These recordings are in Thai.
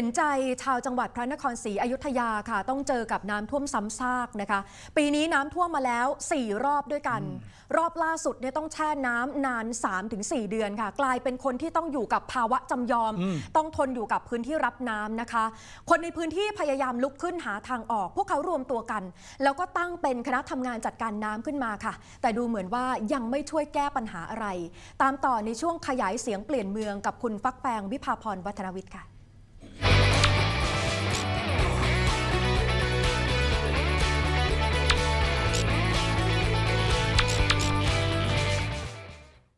ห็นใจชาวจังหวัดพระนครศรีอยุธยาค่ะ ต้องเจอกับน้ำท่วมซ้ำซากนะคะ ปีนี้น้ำท่วมมาแล้ว 4 รอบด้วยกัน รอบล่าสุดเนี่ยต้องแช่น้ำนาน 3-4 เดือนค่ะ กลายเป็นคนที่ต้องอยู่กับภาวะจำยอม ต้องทนอยู่กับพื้นที่รับน้ำนะคะ คนในพื้นที่พยายามลุกขึ้นหาทางออก พวกเขารวมตัวกัน แล้วก็ตั้งเป็นคณะทำงานจัดการน้ำขึ้นมาค่ะ แต่ดูเหมือนว่ายังไม่ช่วยแก้ปัญหาอะไร ตามต่อในช่วงขยายเสียงเปลี่ยนเมืองกับคุณฟักแปงวิภาพรวัฒนวิทย์ค่ะ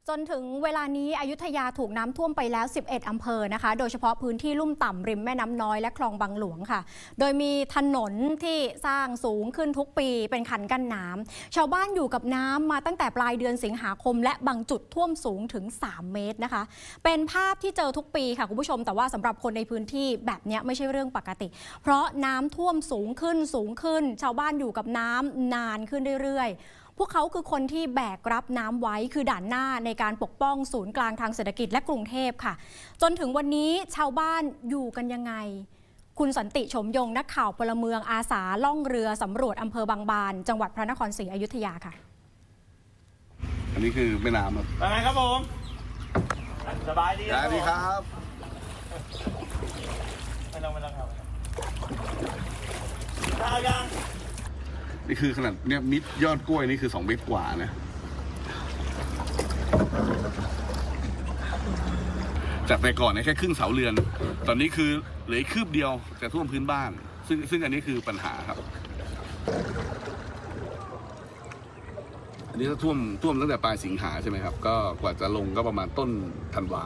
จนถึงเวลานี้อยุธยาถูกน้ำท่วมไปแล้ว 11 อำเภอนะคะ โดยเฉพาะพื้นที่ลุ่มต่ำริมแม่น้ำน้อยและคลองบางหลวงค่ะ โดยมีถนนที่สร้างสูงขึ้นทุกปีเป็นคันกั้นน้ำชาวบ้านอยู่กับน้ำมาตั้งแต่ปลายเดือนสิงหาคม และบางจุดท่วมสูงถึง 3 เมตรนะคะ เป็นภาพที่เจอทุกปีค่ะคุณผู้ชม แต่ว่าสำหรับคนในพื้นที่แบบนี้ไม่ใช่เรื่องปกติ เพราะน้ำท่วมสูงขึ้นสูงขึ้น ชาวบ้านอยู่กับน้ำนานขึ้นเรื่อย วกเขาคือคนที่แบกรับน้ำไว้คือด่านหน้าในการปกป้องศูนย์กลางทางเศรษฐกิจและกรุงเทพค่ะ จนถึงวันนี้ชาวบ้านอยู่กันยังไง คุณสันติชมยงนักข่าวพลเมืองอาสาล่องเรือสำรวจอำเภอบางบาน จังหวัดพระนครศรีอยุธยาค่ะ อันนี้คือแม่น้ำครับเป็นไงครับผมสบายดีสวัสดีครับ ไม่ต้องไม่ต้องครับข้าวยัง นี่คือขนาดเนี่ยมิดยอดกล้วยนี่คือ2เมตรกว่านะจากแต่ก่อนเนี่ยแค่ครึ่งเสาเรือน ตอนนี้คือเหลือคืบเดียวจะท่วมพื้นบ้าน ซึ่งซึ่งอันนี้คือปัญหาครับ อันนี้ก็ท่วมท่วมตั้งแต่ปลายสิงหาใช่ไหมครับ ก็กว่าจะลงก็ประมาณต้นธันวา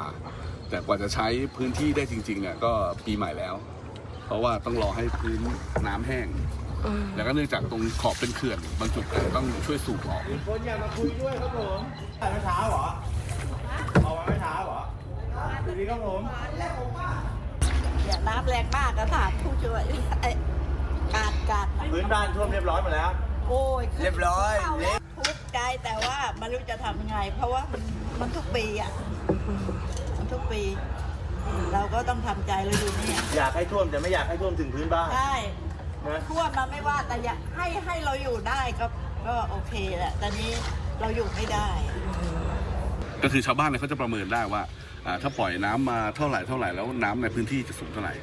แต่กว่าจะใช้พื้นที่ได้จริงๆเนี่ยก็ปีใหม่แล้ว เพราะว่าต้องรอให้พื้นน้ำแห้ง แล้วก็เนื่องจากตรงขอบเป็นเขื่อนบางจุดอาจจะต้องช่วยสูบออกมีคนอยากมาคุยด้วยครับผมแต่ไม่เช้าเหรอเอาไว้ไม่เช้าเหรอสวัสดีครับผมอย่าน้ำแรงมากก็ถามผู้ช่วยไอ้กาดกาดพื้นบ้านท่วมเรียบร้อยหมดแล้ว โอ้ยเรียบร้อยเข้าเละ ทุกข์ใจแต่ว่าไม่รู้จะทำยังไง เพราะว่ามันมันทุกปีอะมันทุกปี เราก็ต้องทำใจเราอยู่เนี่ยอยากให้ท่วมแต่ไม่อยากให้ท่วมถึงพื้นบ้าน ใช่นะ ท่วมมาไม่ว่าแต่อยากให้ให้เราอยู่ได้ก็ก็โอเคแหละแต่นี้เราอยู่ไม่ได้ ก็คือชาวบ้านเนี่ยเขาจะประเมินได้ว่าอ่า ถ้าปล่อยน้ำมาเท่าไหร่เท่าไหร่แล้วน้ำในพื้นที่จะสูงเท่าไหร่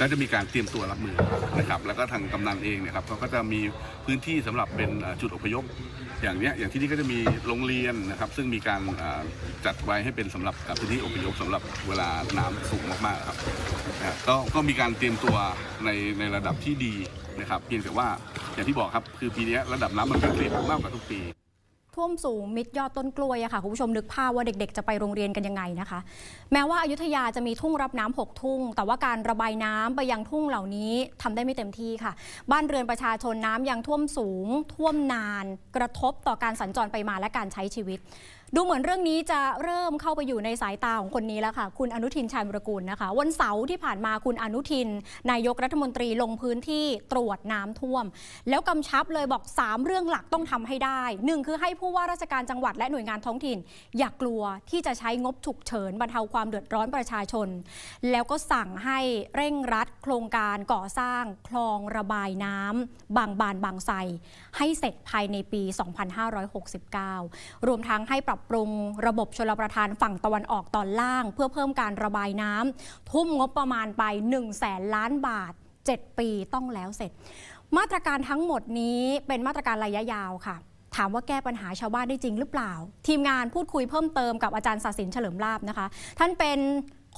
ก็จะมีการเตรียมตัวรับมือนะครับแล้วก็ทางกำนันเองเนะครับเขาก็จะมีพื้นที่สำหรับเป็นจุดอพยพอย่างเนี้ยอย่างที่นี่ก็จะมีโรงเรียนนะครับ ซึ่งมีการจัดไว้ให้เป็นสำหรับพื้นที่อพยพสำหรับเวลาน้ำสูงมากๆครับก็ก็มีการเตรียมตัวในในระดับที่ดีนะครับเพียงแต่ว่าอย่างที่บอกครับคือปีนี้ระดับน้ำมันเปลี่ยนมากกว่าทุกปี ท่วมสูงมิดยอดต้นกล้วยอะค่ะคุณผู้ชมนึกภาพว่าเด็กๆ จะไปโรงเรียนกันยังไงนะคะ แม้ว่าอายุทยาจะมีทุ่งรับน้ำหกทุ่ง แต่ว่าการระบายน้ำไปยังทุ่งเหล่านี้ทำได้ไม่เต็มที่ค่ะ บ้านเรือนประชาชนน้ำยังท่วมสูง ท่วมนาน กระทบต่อการสัญจรไปมาและการใช้ชีวิต ดูเหมือนเรื่องนี้จะเริ่มเข้าไปอยู่ในสายตาของคนนี้แล้วค่ะ คุณอนุทินชาญวรกูลนะคะ วันเสาร์ที่ผ่านมาคุณอนุทิน นายกรัฐมนตรีลงพื้นที่ตรวจน้ำท่วม แล้วกำชับเลยบอก 3 เรื่องหลักต้องทำให้ได้หนึ่งคือให้ผู้ว่าราชการจังหวัดและหน่วยงานท้องถิ่น อย่ากลัวที่จะใช้งบฉุกเฉินบรรเทาความเดือดร้อนประชาชน แล้วก็สั่งให้เร่งรัดโครงการก่อสร้างคลองระบายน้ำบางบานบางไทรให้เสร็จภายในปี 2569 รวมทั้งให้ปรับปรุงระบบชลประทานฝั่งตะวันออกตอนล่าง เพื่อเพิ่มการระบายน้ำทุ่มงบประมาณไป1แสนล้านบาท 7 ปีต้องแล้วเสร็จ มาตรการทั้งหมดนี้เป็นมาตรการระยะยาวค่ะถามว่าแก้ปัญหาชาวบ้านได้จริงหรือเปล่า ทีมงานพูดคุยเพิ่มเติมกับอาจารย์ศาสินเฉลิมลาบนะคะ ท่านเป็น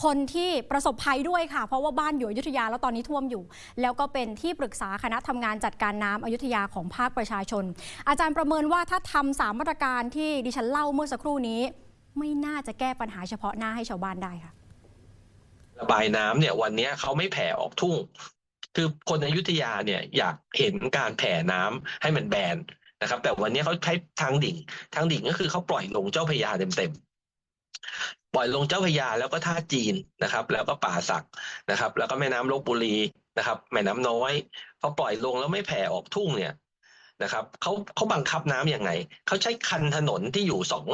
คนที่ประสบภัยด้วยค่ะ เพราะว่าบ้านอยู่อยุธยาแล้วตอนนี้ท่วมอยู่ แล้วก็เป็นที่ปรึกษาคณะทำงานจัดการน้ำอยุธยาของภาคประชาชน อาจารย์ประเมินว่าถ้าทำสามมาตรการที่ดิฉันเล่าเมื่อสักครู่นี้ ไม่น่าจะแก้ปัญหาเฉพาะหน้าให้ชาวบ้านได้ค่ะ ระบายน้ำเนี่ยวันนี้เขาไม่แผ่ออกทุ่ง คือคนอยุธยาเนี่ยอยากเห็นการแผ่น้ำให้มันแบนนะครับ แต่วันนี้เขาใช้ทางดิ่ง ทางดิ่งก็คือเขาปล่อยลงเจ้าพยาเต็มๆ ปล่อยลงเจ้าพยาแล้วก็ท่าจีนนะครับ แล้วก็ป่าสักนะครับ แล้วก็แม่น้ำลบบุรีนะครับ แม่น้ำน้อยพอปล่อยลงแล้วไม่แผ่ออกทุ่งเนี่ยนะครับเขาเขาบังคับน้ำยังไงเขาใช้คันถนนที่อยู่สอง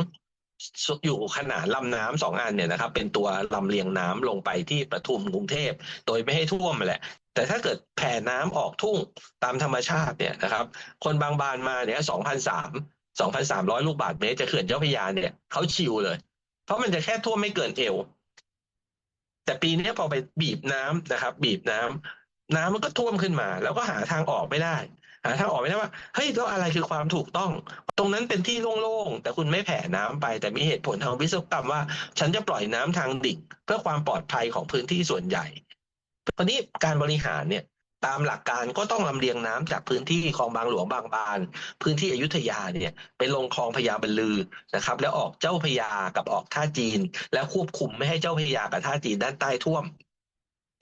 อยู่ขนานลำน้ำสองอันเนี่ยนะครับ เป็นตัวลำเลียงน้ำลงไปที่ประทุมกรุงเทพ โดยไม่ให้ท่วมแหละ แต่ถ้าเกิดแผ่น้ำออกทุ่งตามธรรมชาติเนี่ยนะครับ คนบางบานมาเนี่ยสองพันสามสองพันสามร้อยลูกบาศก์เมตรจะเขื่อนเจ้าพระยาเนี่ยเขาชิวเลย เพราะมันจะแค่ท่วมไม่เกินเอว แต่ปีนี้พอไปบีบน้ำนะครับ บีบน้ำน้ำมันก็ท่วมขึ้นมา แล้วก็หาทางออกไม่ได้หาทางออกไม่ได้ว่าเฮ้ยแล้วอะไรคือความถูกต้อง ตรงนั้นเป็นที่โล่งๆแต่คุณไม่แผ่น้ำไป แต่มีเหตุผลทางวิศวกรรมว่า ฉันจะปล่อยน้ำทางดิ่งเพื่อความปลอดภัยของพื้นที่ส่วนใหญ่คราวนี้การบริหารเนี่ย ตามหลักการก็ต้องลำเลียงน้ำจากพื้นที่คลองบางหลวงบางบาน พื้นที่อยุธยาเนี่ยไปลงคลองพญาบรรลือนะครับ แล้วออกเจ้าพระยากับออกท่าจีน แล้วควบคุมไม่ให้เจ้าพระยากับท่าจีนด้านใต้ท่วม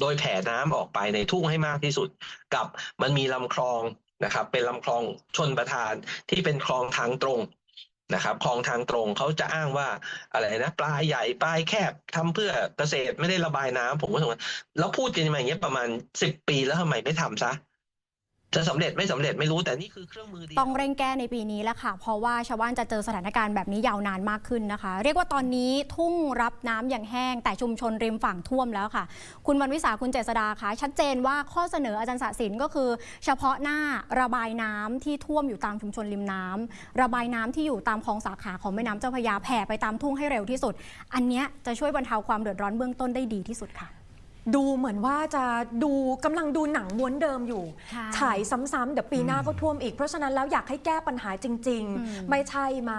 โดยแผ่น้ำออกไปในทุ่งให้มากที่สุด กับมันมีลำคลองนะครับ เป็นลำคลองชนประทานที่เป็นคลองทางตรง นะครับคลองทางตรงเขาจะอ้างว่าอะไรนะปลายใหญ่ปลายแคบทำเพื่อเกษตรไม่ได้ระบายน้ำผมก็สงสัยแล้วพูดกันมาอย่างเงี้ยประมาณสิบปีแล้วทำไมไม่ทำซะ จะสำเร็จไม่สำเร็จไม่รู้แต่นี่คือเครื่องมือดีต้องเร่งแก้ในปีนี้แล้วค่ะ เพราะว่าชาวบ้านจะเจอสถานการณ์แบบนี้ยาวนานมากขึ้นนะคะ เรียกว่าตอนนี้ทุ่งรับน้ำอย่างแห้ง แต่ชุมชนริมฝั่งท่วมแล้วค่ะ คุณวันวิสาคุณเจษดาคะชัดเจนว่าข้อเสนออาจารย์สะสินก็คือ เฉพาะหน้าระบายน้ำที่ท่วมอยู่ตามชุมชนริมน้ำระบายน้ำที่อยู่ตามคลองสาขาของแม่น้ำเจ้าพระยาแผ่ไปตามทุ่งให้เร็วที่สุด อันนี้จะช่วยบรรเทาความเดือดร้อนเบื้องต้นได้ดีที่สุดค่ะ ดูเหมือนว่าจะดูกำลังดูหนังม้วนเดิมอยู่ ค่ะ ฉายซ้ำๆเดี๋ยวปีหน้าก็ท่วมอีก เพราะฉะนั้นแล้วอยากให้แก้ปัญหาจริงอืมๆไม่ใช่มา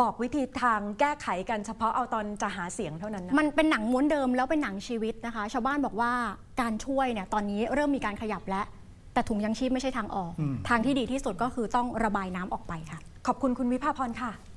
บอกวิธีทางแก้ไขกันเฉพาะเอาตอนจะหาเสียงเท่านั้นนะ มันเป็นหนังม้วนเดิมแล้วเป็นหนังชีวิตนะคะ ชาวบ้านบอกว่าการช่วยเนี่ยตอนนี้เริ่มมีการขยับแล้ว แต่ถุงยังชีพไม่ใช่ทางออกทางที่ดีที่สุดก็คือต้องระบายน้ำออกไปค่ะ ขอบคุณคุณวิภาพรค่ะ